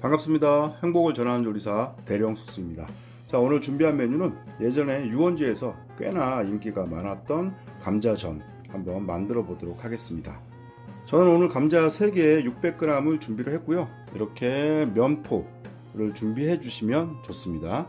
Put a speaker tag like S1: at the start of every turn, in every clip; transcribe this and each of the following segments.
S1: 반갑습니다. 행복을 전하는 조리사 대령숙수입니다. 자, 오늘 준비한 메뉴는 예전에 유원지에서 꽤나 인기가 많았던 감자전 한번 만들어 보도록 하겠습니다. 저는 오늘 감자 3개에 600g을 준비를 했고요. 이렇게 면포를 준비해 주시면 좋습니다.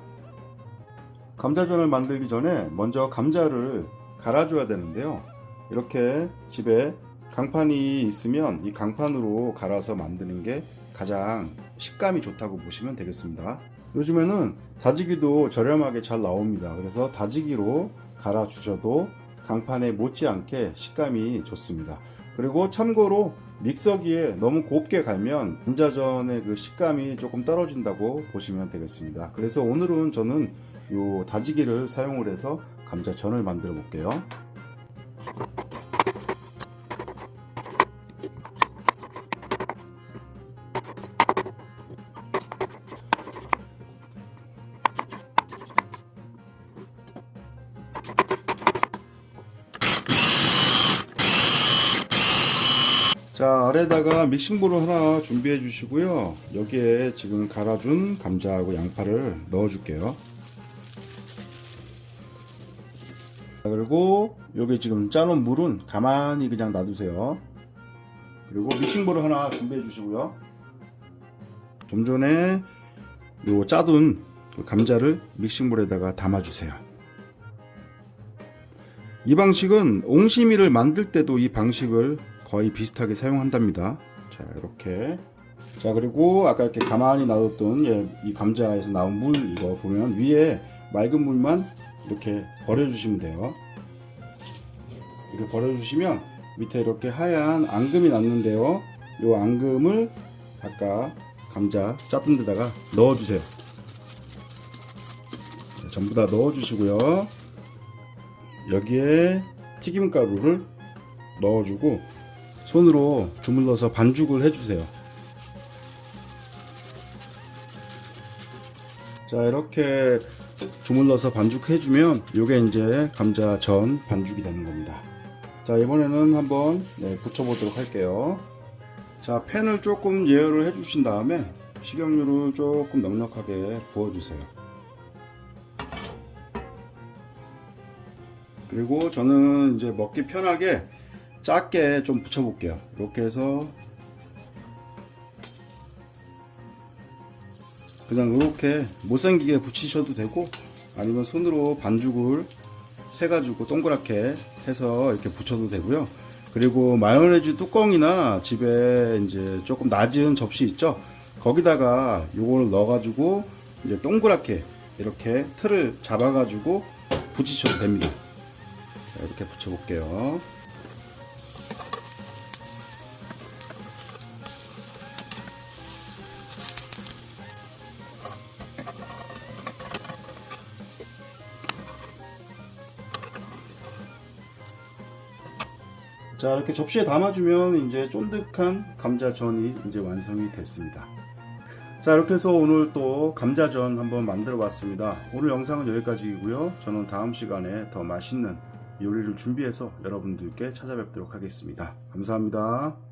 S1: 감자전을 만들기 전에 먼저 감자를 갈아줘야 되는데요. 이렇게 집에 강판이 있으면 이 강판으로 갈아서 만드는 게 가장 식감이 좋다고 보시면 되겠습니다. 요즘에는 다지기도 저렴하게 잘 나옵니다. 그래서 다지기로 갈아 주셔도 강판에 못지않게 식감이 좋습니다. 그리고 참고로 믹서기에 너무 곱게 갈면 감자전의 그 식감이 조금 떨어진다고 보시면 되겠습니다. 그래서 오늘은 저는 요 다지기를 사용을 해서 감자전을 만들어 볼게요. 자 아래다가 믹싱볼을 하나 준비해 주시고요. 여기에 지금 갈아준 감자하고 양파를 넣어 줄게요. 자, 그리고 여기 지금 짜놓은 물은 가만히 그냥 놔두세요. 그리고 믹싱볼을 하나 준비해 주시고요. 좀 전에 요 짜둔 그 감자를 믹싱볼에다가 담아 주세요 이 방식은 옹심이를 만들 때도 이 방식을 거의 비슷하게 사용한답니다. 자, 이렇게. 자, 그리고 아까 이렇게 가만히 놔뒀던 예, 이 감자에서 나온 물 이거 보면 위에 맑은 물만 이렇게 버려주시면 돼요. 이렇게 버려주시면 밑에 이렇게 하얀 앙금이 났는데요. 이 앙금을 아까 감자 짰던 데다가 넣어주세요. 자, 전부 다 넣어주시고요. 여기에 튀김가루를 넣어주고 손으로 주물러서 반죽을 해주세요. 자 이렇게 주물러서 반죽해주면 이게 이제 감자전 반죽이 되는 겁니다. 자 이번에는 한번 네, 붙여보도록 할게요. 자 팬을 조금 예열을 해주신 다음에 식용유를 조금 넉넉하게 부어주세요. 그리고 저는 이제 먹기 편하게 작게 좀 붙여 볼게요. 이렇게 해서 그냥 이렇게 못생기게 붙이셔도 되고 아니면 손으로 반죽을 세가지고 동그랗게 해서 이렇게 붙여도 되고요. 그리고 마요네즈 뚜껑이나 집에 이제 조금 낮은 접시 있죠? 거기다가 요거를 넣어가지고 이제 동그랗게 이렇게 틀을 잡아가지고 붙이셔도 됩니다. 자, 이렇게 붙여볼게요. 자 이렇게 접시에 담아주면 이제 쫀득한 감자전이 이제 완성이 됐습니다. 자 이렇게 해서 오늘 또 감자전 한번 만들어 봤습니다. 오늘 영상은 여기까지이고요. 저는 다음 시간에 더 맛있는 요리를 준비해서 여러분들께 찾아뵙도록 하겠습니다. 감사합니다.